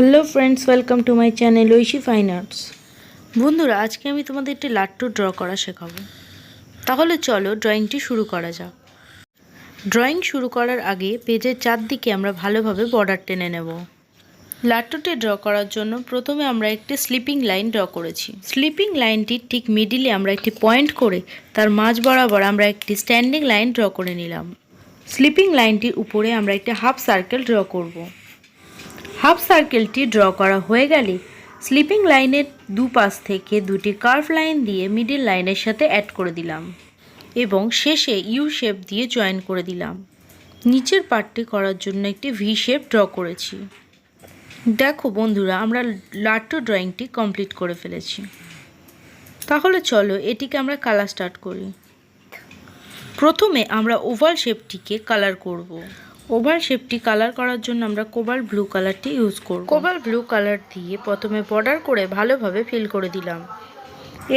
Hello friends welcome to my channel Aishi fine arts বন্ধুরা, আজকে আমি তোমাদের একটি লাট্টু ড্র করা শেখাবো। তাহলে চলো ড্রয়িংটি শুরু করা যাক। ড্রয়িং শুরু করার আগে পেজের চারদিকে আমরা ভালোভাবে বর্ডার টেনে নেব। লাট্টুটি ড্র করার জন্য প্রথমে আমরা একটি স্লিপিং লাইন ড্র করেছি। স্লিপিং লাইনটির ঠিক মিডিলে আমরা একটি পয়েন্ট করে তার মাঝ বরাবর আমরা একটি স্ট্যান্ডিং লাইন ড্র করে নিলাম। স্লিপিং লাইনটির উপরে আমরা একটি হাফ সার্কেল ড্র করব। হাফ সার্কেলটি ড্র করা হয়ে গেলে স্লিপিং লাইনের দুপাশ থেকে দুটি কার্ভ লাইন দিয়ে মিডিল লাইনের সাথে অ্যাড করে দিলাম এবং শেষে ইউ শেপ দিয়ে জয়েন করে দিলাম। নিচের পার্টটি করার জন্য একটি ভি শেপ ড্র করেছি। দেখো বন্ধুরা, আমরা লাট্টু ড্রয়িংটি কমপ্লিট করে ফেলেছি। তাহলে চলো এটিকে আমরা কালার স্টার্ট করি। প্রথমে আমরা ওভাল শেপটিকে কালার করব। ওভাল শেপটি কালার করার জন্য আমরা কোবাল ব্লু কালারটি ইউজ করব। কোবাল ব্লু কালার দিয়ে প্রথমে বর্ডার করে ভালোভাবে ফিল করে দিলাম।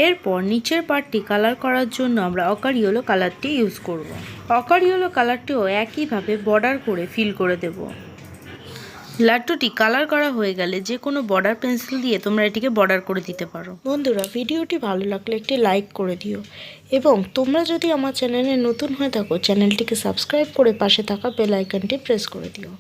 এরপর নিচের পার্টটি কালার করার জন্য আমরা অকার ইয়েলো কালারটি ইউজ করব। অকার ইয়েলো কালারটিও একইভাবে বর্ডার করে ফিল করে দেব। লাট্টুটি কালার করা হয়ে গেলে যে কোনো বর্ডার পেন্সিল দিয়ে তোমরা এটিকে বর্ডার করে দিতে পারো। বন্ধুরা, ভিডিওটি ভালো লাগলে একটি লাইক করে দিও এবং তোমরা যদি আমার চ্যানেলে নতুন হয়ে থাকো, চ্যানেলটিকে সাবস্ক্রাইব করে পাশে থাকা বেল আইকনটি প্রেস করে দিও।